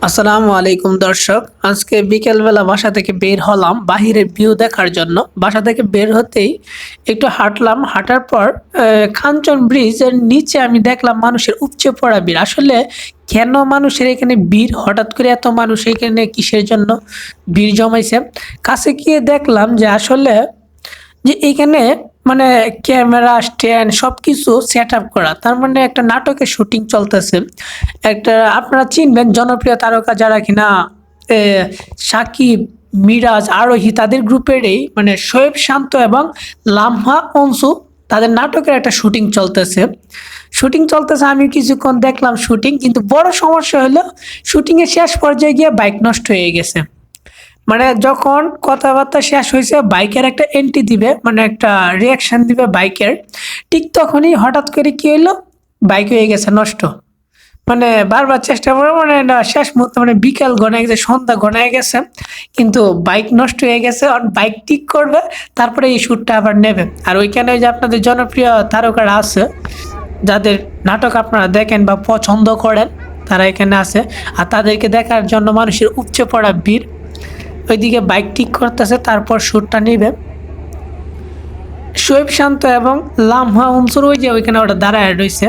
আসসালামু আলাইকুম দর্শক আজকে বিকেলবেলা বাসা থেকে বের হলাম বাহিরের ভিউ দেখার জন্য। বাসা থেকে বের হতেই একটু হাঁটলাম হাঁটার পর আহ, কাঞ্চন ব্রিজের নিচে আমি দেখলাম মানুষের উপচে পড়া ভিড়। আসলে কেন মানুষের এখানে ভিড়? হঠাৎ করে এত মানুষ এখানে কিসের জন্য ভিড় জমাইছে? কাছে গিয়ে দেখলাম যে আসলে যে এখানে মানে ক্যামেরা, স্ট্যান্ড সব কিছু সেট আপ করা। তার মানে একটা নাটকের শুটিং চলতেছে। একটা আপনারা চিনবেন জনপ্রিয় তারকা যারা কিনা সাকিব, মিরাজ, আরোহী, তাদের গ্রুপেরই মানে শোয়েব শান্ত এবং লামহা অংশু তাদের নাটকের একটা শুটিং চলতেছে। শুটিং চলতেছে, আমি কিছুক্ষণ দেখলাম শুটিং কিন্তু বড় সমস্যা হলো শুটিংয়ের শেষ পর্যায়ে গিয়ে বাইক নষ্ট হয়ে গেছে। মানে যখন কথাবার্তা শেষ হয়েছে, বাইকের একটা এন্ট্রি দিবে মানে একটা রিয়াকশান দিবে বাইকের, ঠিক তখনই হঠাৎ করে কি হইল? বাইক হয়ে গেছে, নষ্ট। মানে বারবার চেষ্টা করে মানে না, শেষ মুহূর্তে মানে বিকাল গনায় গেছে, সন্ধ্যা গনায় গেছে, কিন্তু বাইক নষ্ট হয়ে গেছে, আর বাইক ঠিক করবে, তারপরে এই শ্যুটটা আবার নেবে। আর ওইখানে ওই যে আপনাদের জনপ্রিয় তারকারা আছে, যাদের নাটক আপনারা দেখেন বা পছন্দ করেন, তারা এখানে আছে, আর তাদেরকে দেখার জন্য মানুষের উপচে পড়া ভিড়। ওইদিকে বাইক ঠিক করতেছে, তারপর শ্যুটটা নিবে। শোয়েব শান্ত এবং লামহা উনসুর ওই যে ওইখানে ওটা দাঁড়ায় রয়েছে